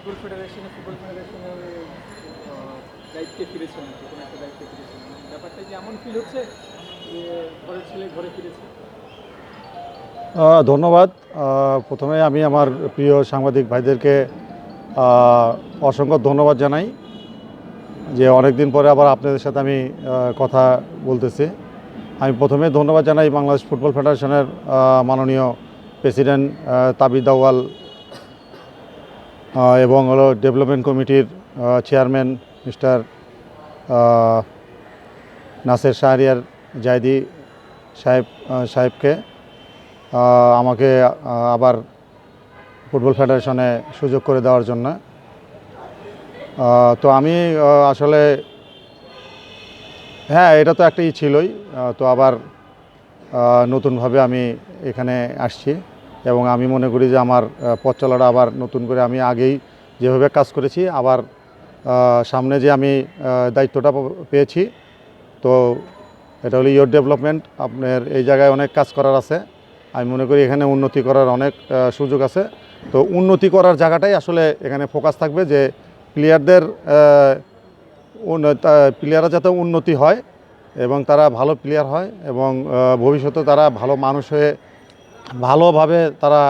Football ফেডারেশনে football ফেডারেশনের দায়িত্বে ফিরেছেন আর কি, কোনো একটা দায়িত্বে ফিরেছেন। ব্যাপারটা কি এমন ফিল হচ্ছে যে ঘরের ছেলে ঘরে ফিরেছে? ধন্যবাদ। প্রথমে আমি আমার প্রিয় সাংবাদিক ভাইদেরকে অসংখ্য ধন্যবাদ জানাই যে অনেক দিন পরে আবার আপনাদের সাথে আমি কথা বলতেছি। আমি প্রথমে ধন্যবাদ জানাই বাংলাদেশ ফুটবল ফেডারেশনের মাননীয় প্রেসিডেন্ট আহ, তাবিদ দাওয়াল আহ, এবং হলো ডেভেলপমেন্ট কমিটির চেয়ারম্যান মিস্টার নাসের শাহরিয়ার জায়দি সাহেব সাহেবকে আমাকে আবার ফুটবল ফেডারেশনে সুযোগ করে দেওয়ার জন্য। তো আমি আসলে হ্যাঁ এটা তো একটাই ছিলই। তো আবার নতুনভাবে আমি এখানে আসছি। এবং আমি মনে করি যে আমার পথ চলাটা আবার নতুন করে আমি আগেই যেভাবে কাজ করেছি, আবার সামনে যে আমি দায়িত্বটা পেয়েছি, তো এটা হলো ইয়োর ডেভেলপমেন্ট আপনার এই জায়গায় অনেক কাজ করার আছে। আমি মনে করি এখানে উন্নতি করার অনেক সুযোগ আছে। তো উন্নতি করার জায়গাটাই আসলে এখানে ফোকাস থাকবে যে প্লেয়ারদের প্লেয়াররা যাতে উন্নতি হয় এবং তারা ভালো প্লেয়ার হয় এবং ভবিষ্যতে তারা ভালো মানুষ হয়ে ভালোভাবে তারা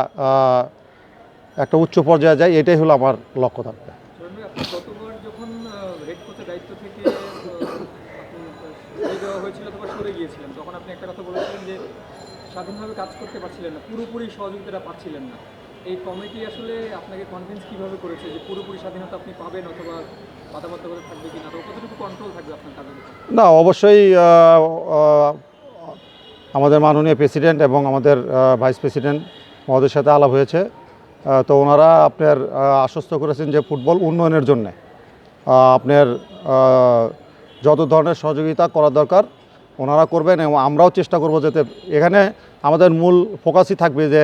একটা উচ্চ পর্যায়ে যায় এটাই হলো আমার লক্ষ্য থাকবে আপনি গতবার যখন হেড কোচের দায়িত্ব থেকে আহ, আপনি সরে দেওয়া হয়েছিল অথবা সরে গিয়েছিলেন তখন আপনি একটা কথা বলেছিলেন যে স্বাধীনভাবে কাজ করতে পারছিলেন না পুরোপুরি সহযোগিতাটা পাচ্ছিলেন না। এই কমিটি আসলে আপনাকে কনভিন্স কীভাবে করেছে যে পুরোপুরি স্বাধীনতা আপনি পাবেন অথবা বাধাবাধ্য করে থাকবে কিনা কতটুকু কন্ট্রোল থাকবে আপনার কাজের না অবশ্যই আমাদের মাননীয় প্রেসিডেন্ট এবং আমাদের ভাইস প্রেসিডেন্ট মহোদয়ের সাথে আলাপ হয়েছে। তো ওনারা আপনার আশ্বস্ত করেছেন যে ফুটবল উন্নয়নের জন্য আপনার যত ধরনের সহযোগিতা করা দরকার ওনারা করবেন এবং আমরাও চেষ্টা করব যাতে এখানে আমাদের মূল ফোকাসই থাকবে যে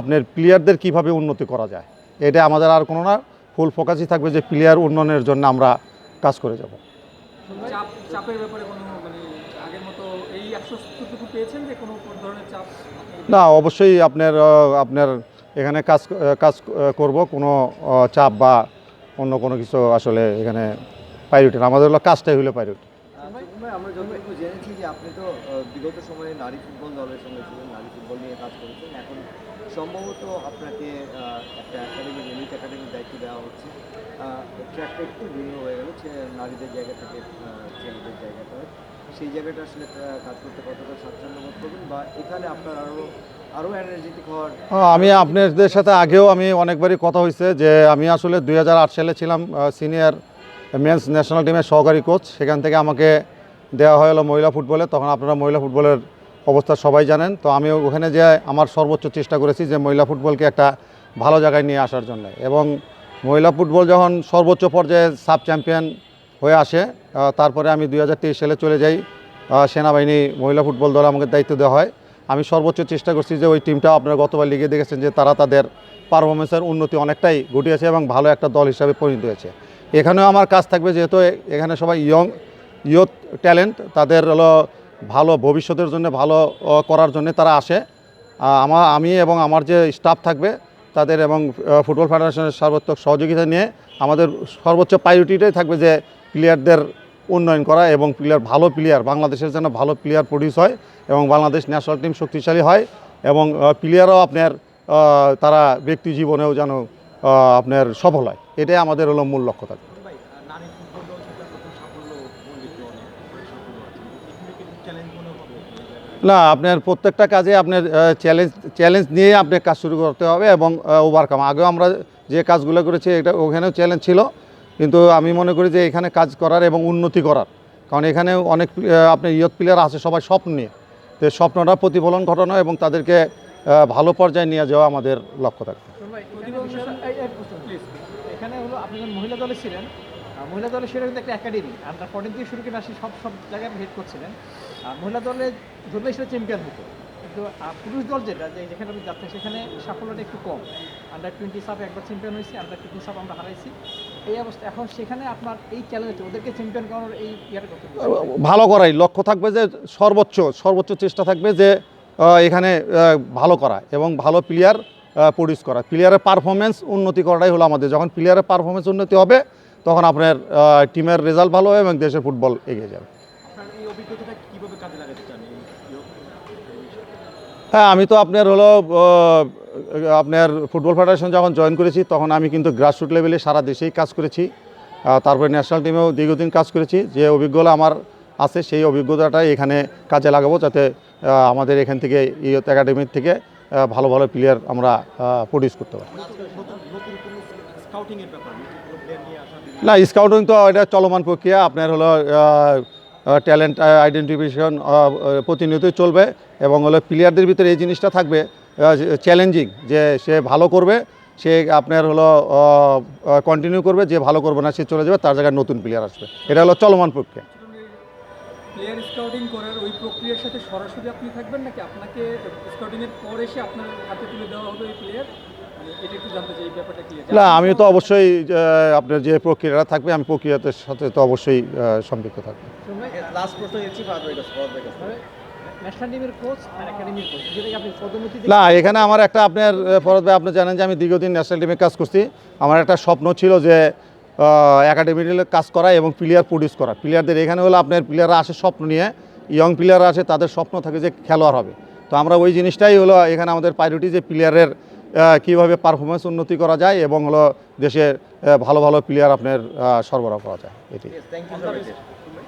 আপনার প্লেয়ারদের কীভাবে উন্নতি করা যায়। এটা আমাদের আর কোনো না ফুল ফোকাসই থাকবে যে প্লেয়ার উন্নয়নের জন্য আমরা কাজ করে যাব। না অবশ্যই আপনার আপনার এখানে কাজ কাজ করব। কোনো চাপ বা অন্য কোনো কিছু আসলে এখানে প্রায়োরিটি না। আমাদের হলো কাজটাই হলো ভাই আমরা যতটুকু জেনেছি যে আপনি তো বিগত সময়ে নারী ফুটবল দলের সঙ্গে ছিলেন নারী ফুটবল নিয়ে কাজ করেছেন। এখন সম্ভবত আপনাকে একটা একাডেমি এলিট একাডেমির দায়িত্ব দেওয়া হচ্ছে। ট্র্যাকটা একটু ভিন্ন হয়ে গেল নারীদের জায়গা থেকে ছেলেদের জায়গাটা সেই জায়গাটা আসলে কাজ করতে কতটা স্বাচ্ছন্দ্য বোধ করবেন বা এখানে আপনার আরও আমি আপনাদের সাথে আগেও আমি অনেকবারই কথা হয়েছে যে আমি আসলে দুই হাজার আট সালে ছিলাম সিনিয়র মেন্স ন্যাশনাল টিমের সহকারী কোচ সেখান থেকে আমাকে দেওয়া হয় হলো মহিলা ফুটবলে। তখন আপনারা মহিলা ফুটবলের অবস্থা সবাই জানেন। তো আমি ওখানে যে আমার সর্বোচ্চ চেষ্টা করেছি যে মহিলা ফুটবলকে একটা ভালো জায়গায় নিয়ে আসার জন্য। এবং মহিলা ফুটবল যখন সর্বোচ্চ পর্যায়ে সাব চ্যাম্পিয়ন হয়ে আসে। তারপরে আমি দুই হাজার তেইশ সালে চলে যাই। সেনাবাহিনী, মহিলা ফুটবল দল আমাকে দায়িত্ব দেওয়া হয়। আমি সর্বোচ্চ চেষ্টা করছি যে ওই টিমটা আপনারা গতবার লিগে দেখেছেন যে তারা তাদের পারফরমেন্সের উন্নতি অনেকটাই ঘটিয়েছে এবং ভালো একটা দল হিসাবে পরিণত হয়েছে। এখানেও আমার কাজ থাকবে যেহেতু এখানে সবাই ইয়ং ইয়ুথ ট্যালেন্ট তাদের হলো ভালো ভবিষ্যতের জন্য, ভালো করার জন্য তারা আসে। আমার আমি এবং আমার যে স্টাফ থাকবে, তাদের এবং ফুটবল ফেডারেশনের সর্বোত্তক সহযোগিতা নিয়ে আমাদের সর্বোচ্চ প্রায়োরিটিটাই থাকবে যে প্লেয়ারদের উন্নয়ন করা এবং প্লেয়ার ভালো প্লেয়ার বাংলাদেশের যেন ভালো প্লেয়ার প্রডিউস হয় এবং বাংলাদেশ ন্যাশনাল টিম শক্তিশালী হয় এবং প্লেয়ারও আপনার তারা ব্যক্তি জীবনেও যেন আপনার সফল হয়। এটাই আমাদের হলো মূল লক্ষ্য হবে না, আপনার প্রত্যেকটা কাজে আপনার চ্যালেঞ্জ চ্যালেঞ্জ নিয়ে আপনার কাজ শুরু করতে হবে এবং ওভারকাম আগেও আমরা যে কাজগুলো করেছি, এটা ওখানেও চ্যালেঞ্জ ছিল। কিন্তু আমি মনে করি যে এখানে কাজ করার এবং উন্নতি করার। কারণ এখানে অনেক আহ, আপনার ইয়ত প্লেয়ার আছে সবাই স্বপ্ন। নিয়ে তো স্বপ্নটা প্রতিফলন ঘটানো এবং তাদেরকে ভালো পর্যায়ে নিয়ে যাওয়া আমাদের লক্ষ্য থাকবে। এখানে হলো আপনি মহিলা দলে ছিলেন মহিলা দলে সেটা কিন্তু একটা একাডেমি আন্ডার ফোর্টিন থেকে শুরু করে আসি সব সব জায়গায় আপনি হেড করছিলেন মহিলা দলে ধরলে সেটা চ্যাম্পিয়ন হতো। কিন্তু পুরুষ দল যেটা যেখানে আপনি যাচ্ছেন সেখানে সাফল্যটা একটু কম। আন্ডার টোয়েন্টি সাপ একবার চ্যাম্পিয়ন হয়েছি আন্ডার টোয়েন্টি সাপ আমরা হারাইছি। এই অবস্থা। এখন সেখানে আপনার এই চ্যালেঞ্জ ওদেরকে চ্যাম্পিয়ন করানোর এই ইয়াটা কত? ভালো করাই। লক্ষ্য থাকবে যে সর্বোচ্চ সর্বোচ্চ চেষ্টা থাকবে যে এখানে ভালো করা এবং ভালো প্লেয়ার প্রডিউস করা। প্লেয়ারের পারফরমেন্স উন্নতি করাটাই হলো আমাদের। যখন প্লেয়ারের পারফরমেন্স উন্নতি হবে তখন আপনার টিমের রেজাল্ট ভালো হবে এবং দেশের ফুটবল এগিয়ে যাবে। হ্যাঁ আমি তো আপনার হলো আপনার ফুটবল ফেডারেশন যখন জয়েন করেছি, তখন আমি কিন্তু গ্রাসরুট লেভেলে সারা দেশেই কাজ করেছি। তারপরে ন্যাশনাল টিমেও দীর্ঘদিন কাজ করেছি। যে অভিজ্ঞতা আমার আছে, সেই অভিজ্ঞতাটাই এখানে কাজে লাগাবো যাতে আমাদের এখান থেকে ইয়ত একাডেমির থেকে ভালো ভালো প্লেয়ার আমরা প্রডিউস করতে পারি। না স্কাউটিং তো এটা চলমান প্রক্রিয়া। আপনার হলো ট্যালেন্ট আইডেন্টিফিকেশন প্রতিনিয়তই চলবে এবং হলো প্লেয়ারদের ভিতরে এই জিনিসটা থাকবে। চ্যালেঞ্জিং যে সে ভালো করবে সে আপনার হলো কন্টিনিউ করবে যে ভালো করবে না সে চলে যাবে তার জায়গায় নতুন প্লেয়ার আসবে। এটা হলো চলমান প্রক্রিয়া। প্লেয়ার স্কাউটিং করার ওই প্রক্রিয়ার সাথে সরাসরি আপনি থাকবেন নাকি আপনাকে স্কাউটিং পর এসে আপনার হাতে তুলে দেওয়া হবে এই প্লেয়ার মানে এটা একটু জানতে চাই এই ব্যাপারটা কি না আমি তো অবশ্যই আপনার যে প্রক্রিয়াটা থাকবে আমি প্রক্রিয়াতে সাথে তো অবশ্যই সম্পৃক্ত থাকব। লাস্ট প্রশ্ন একাডেমির না এখানে আমার একটা আপনার ফরদ ভাই আপনি জানেন যে আমি দীর্ঘদিন ন্যাশনাল টিমে কাজ করছি। আমার একটা স্বপ্ন ছিল যে একাডেমি কাজ করা এবং প্লেয়ার প্রডিউস করা। প্লেয়ারদের এখানে হলো আপনার প্লেয়াররা আসে স্বপ্ন নিয়ে ইয়ং প্লেয়াররা আসে তাদের স্বপ্ন থাকে যে খেলোয়াড় হবে। তো আমরা ওই জিনিসটাই হলো এখানে আমাদের প্রায়োরিটি যে প্লেয়ারের কীভাবে পারফরমেন্স উন্নতি করা যায় এবং হলো দেশের ভালো ভালো প্লেয়ার আপনার সরবরাহ করা যায়। এটি।